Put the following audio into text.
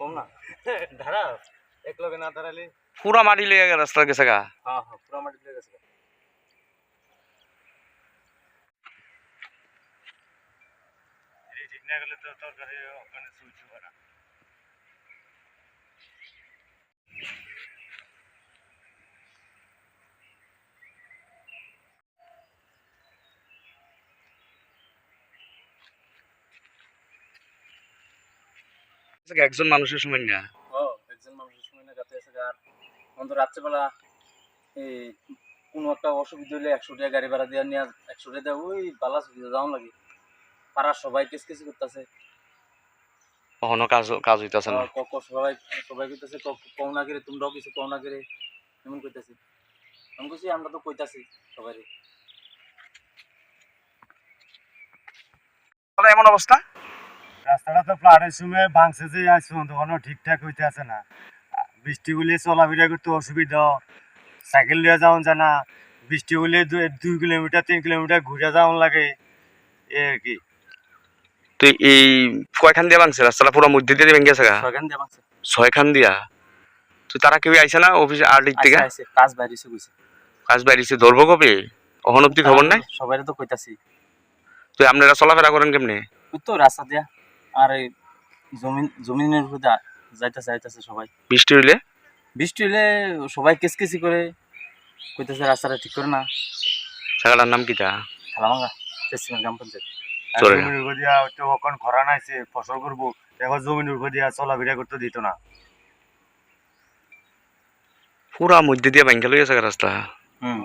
কম না। ধারা এক লগে না পুরা মাটি লেগে গেছে রাস্তার গেছে গা। হ্যাঁ হ্যাঁ পুরা মাটি লেগে গেছে ঠিক না গেলে তো তরকারি ওখানে চুলছি করা একজন মানুষের সময় না ও একজন মানুষের সময় না গাতে আছে আর অন্ত রাত্রেবেলা এই কোনো একটা অসুবিধা হলে একশো টাকা গাড়ি ভাড়া দিয়ে নিয়ে একশো টাকা ওই বালা সুবিধা যাওয়ান লাগে। পাড়ার সবাই কেস কেসি করতেছে। কখনো কাজ কাজ হইতাছে না। সবাই সবাই কইতাছে কও না করে তোমরাও কিছু কও না করে এমন কইতাছে। আমি কইছি আমরা তো কইতাছি সবাই তাহলে এমন অবস্থা? রাস্তাটা তো প্লাটের সময় ভাঙছে যে আজ পর্যন্ত কোনো ঠিকঠাক হইতে আছে না। বৃষ্টি হলে চলাফেরা করতে অসুবিধা সাইকেল নিয়ে যাওয়া যায় না। বৃষ্টি হলে দুই কিলোমিটার তিন কিলোমিটার ঘুরে যাওয়া লাগে এ আর কি। তুই এই কয়খান দিয়া ভাঙছে? রাস্তাটা পুরো মধ্যে দিয়ে ভেঙে গেছে ছয়খান দিয়ে ভাঙছে। ছয়খান দিয়া? তুই তারা কেউ আইছে না অফিস আর দিক থেকে? কাজ বাইরেছে কইছে কাজ বাইরেছে ধরবো কবে? অহন অব্দি খবর নাই? সবাই তো কইতাছি। তুই আপনারা চলাফেরা করেন কেমনে? তো রাস্তা দিয়া। আর জমিন জমিনের উপর যাইতাছে যাইতাছে সবাই। বৃষ্টি হইলে? বৃষ্টি হলে সবাই কেস কেসি করে কইতাছে রাস্তাটা ঠিক করে না। জায়গাটার নাম কিটা খালামাঙ্গা তেসিমের গ্রাম পঞ্চায়েত। জমির উপর দিয়া খরা নাইছে ফসল করব এখন জমির উপর দিয়া চলাফেরা করতে দিত না। পুরা মধ্যে দিয়ে লই গেছে রাস্তা। হুম।